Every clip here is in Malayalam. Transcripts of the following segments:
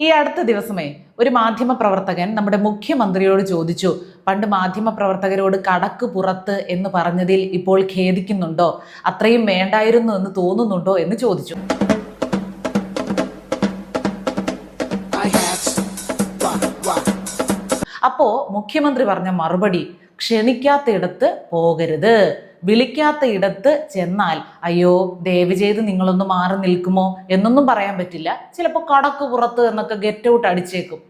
ഈ അടുത്ത ദിവസമേ ഒരു മാധ്യമ പ്രവർത്തകൻ നമ്മുടെ മുഖ്യമന്ത്രിയോട് ചോദിച്ചു പണ്ട് മാധ്യമ പ്രവർത്തകരോട് കടക്ക് പുറത്ത് എന്ന് പറഞ്ഞതിൽ ഇപ്പോൾ ഖേദിക്കുന്നുണ്ടോ? അത്രയും വേണ്ടായിരുന്നു എന്ന് തോന്നുന്നുണ്ടോ? എന്ന് ചോദിച്ചു. അപ്പോ മുഖ്യമന്ത്രി പറഞ്ഞ മറുപടി ക്ഷണിക്കാത്തയിടത്ത് പോകരുത്. വിളിക്കാത്ത ഇടത്ത് ചെന്നാൽ അയ്യോ ദയവ് ചെയ്ത് നിങ്ങളൊന്ന് മാറി നിൽക്കുമോ? എന്നൊന്നും പറയാൻ പറ്റില്ല. ചിലപ്പോ കടക്ക് പുറത്ത് എന്നൊക്കെ ഗെറ്റ് ഔട്ട് അടിച്ചേക്കും.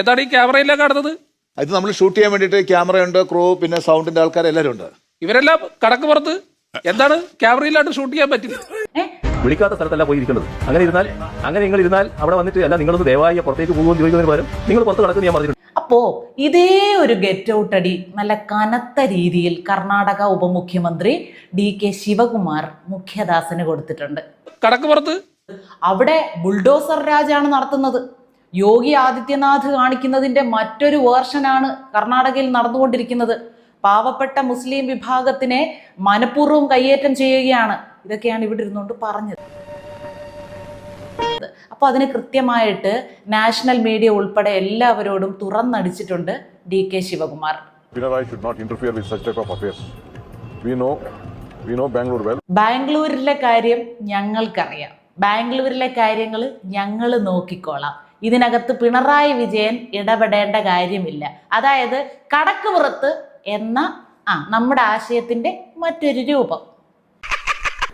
ഏതാണ് ഈ ക്യാമറയിലേക്ക് കാണുന്നത്? ഇത് നമ്മൾ ഷൂട്ട് ചെയ്യാൻ വേണ്ടിയിട്ട് ക്യാമറയുണ്ട് ക്രൂ പിന്നെ സൗണ്ടിന്റെ ആൾക്കാർ എല്ലാരും ഉണ്ട് ഇവരെല്ലാം കടക്ക് പുറത്ത്? എന്താണ് ക്യാമറയിലായിട്ട് ഷൂട്ട് ചെയ്യാൻ പറ്റില്ല വിളിക്കാത്ത സ്ഥലത്തല്ല പോയി ഇരിക്കുന്നത് അങ്ങനെ ഇരുന്നാൽ അങ്ങനെ നിങ്ങൾ ഇരുന്നാൽ അവിടെ വന്നിട്ട് അല്ല നിങ്ങളൊന്ന് ദയവായി പുറത്തേക്ക് പോകുമെന്ന് ചോദിക്കുന്നതിന് പകരം നിങ്ങൾ പുറത്ത് കടക്കുന്ന ഞാൻ പറഞ്ഞിട്ടുണ്ട്. അപ്പോ ഇതേ ഒരു ഗെറ്റ് ഔട്ട് അടി നല്ല കനത്ത രീതിയിൽ കർണാടക ഉപമുഖ്യമന്ത്രി ഡി കെ ശിവകുമാർ മുഖ്യദാസന് കൊടുത്തിട്ടുണ്ട്. കടക്ക് പുറത്ത്. അവിടെ ബുൾഡോസർ രാജാണ് നടത്തുന്നത്. യോഗി ആദിത്യനാഥ് കാണിക്കുന്നതിന്റെ മറ്റൊരു വേർഷനാണ് കർണാടകയിൽ നടന്നുകൊണ്ടിരിക്കുന്നത്. പാവപ്പെട്ട മുസ്ലിം വിഭാഗത്തിനെ മനഃപൂർവം കയ്യേറ്റം ചെയ്യുകയാണ്. ഇതൊക്കെയാണ് ഇവിടെ ഇരുന്നുകൊണ്ട് പറഞ്ഞത്. അപ്പോൾ അതിന് കൃത്യമായിട്ട് നാഷണൽ മീഡിയ ഉൾപ്പെടെ എല്ലാവരോടും തുറന്നടിച്ചിട്ടുണ്ട് D K Shivakumar. Pinarayi should not interfere with such type of affairs. We know, we know Bangalore well. ബാംഗ്ലൂരിലെ കാര്യം ഞങ്ങൾക്കറിയാം. ബാംഗ്ലൂരിലെ കാര്യങ്ങൾ ഞങ്ങൾ നോക്കിക്കോളാം. ഇതിനകത്ത് പിണറായി വിജയൻ ഇടപെടേണ്ട കാര്യമില്ല. അതായത് കടക്ക് പുറത്ത് എന്ന ആ നമ്മുടെ ആശയത്തിന്റെ മറ്റൊരു രൂപം.